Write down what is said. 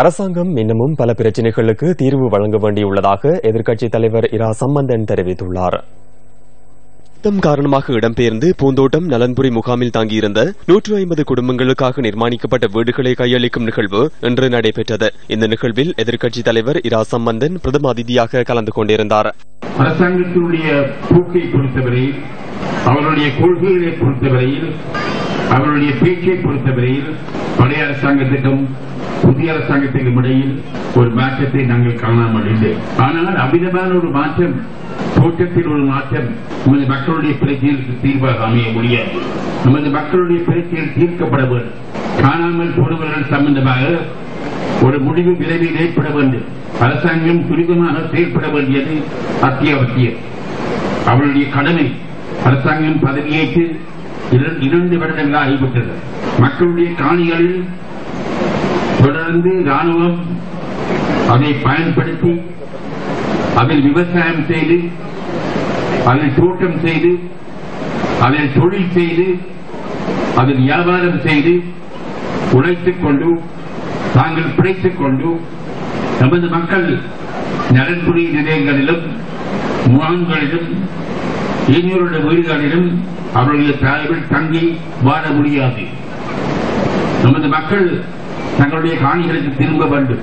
அரசாங்கம் இன்னமும் பல பிரச்சினைகளுக்கு தீர்வு வழங்க வேண்டியுள்ளதாக எதிர்க்கட்சித் தலைவர் இரா சம்பந்தன் தெரிவித்துள்ளார். யுத்தம் காரணமாக இடம்பெயர்ந்து பூந்தோட்டம் நலன்புரி முகாமில் தங்கியிருந்த நூற்று ஐம்பது குடும்பங்களுக்காக நிர்மாணிக்கப்பட்ட வீடுகளை கையளிக்கும் நிகழ்வு இன்று நடைபெற்றது. இந்த நிகழ்வில் எதிர்க்கட்சித் தலைவர் இரா சம்பந்தன் பிரதம அதிதியாக கலந்து கொண்டிருந்தார். அரசாங்கத்தினுடைய போக்கை பொறுத்தவரையில் அவருடைய கொள்கைகளை பொறுத்தவரையில் அவருடைய பேச்சை பொறுத்தவரையில் பழைய அரசாங்கத்துக்கும் புதிய அரசாங்கத்துக்கும் இடையில் ஒரு மாற்றத்தை நாங்கள் காணாமல் இல்லை. ஆனால் அமிதமான ஒரு மாற்றம் தோற்றத்தில் ஒரு மாற்றம் நமது மக்களுடைய பிரச்சனைக்கு தீர்வாக அமைய முடியாது. நமது மக்களுடைய பிரச்சனைகள் தீர்க்கப்பட வேண்டும். காணாமல் போனவர்கள் சம்பந்தமாக ஒரு முடிவு விரைவில் ஏற்பட வேண்டும். அரசாங்கம் துரிதமாக செயல்பட வேண்டியது அத்தியாவசியம். அவருடைய கடமை அரசாங்கம் பதவியேற்று இரண்டு வருடங்கள் ஆகிவிட்டது. மக்களுடைய காணிகளில் தொடர்ந்து ராணுவம் அதை பயன்படுத்தி அதில் விவசாயம் செய்து அதில் தோட்டம் செய்து அதில் தொழில் செய்து அதில் வியாபாரம் செய்து உழைத்துக் கொண்டு தாங்கள் பிழைத்துக் கொண்டு நமது மக்கள் நலன்புரி நிலையங்களிலும் முகாம்களிலும் இனியோருடைய வீடுகளிலும் அவருடைய தாய்கள் தங்கி வாழ முடியாது. நமது மக்கள் தங்களுடைய காணிகளுக்கு திரும்ப வேண்டும்.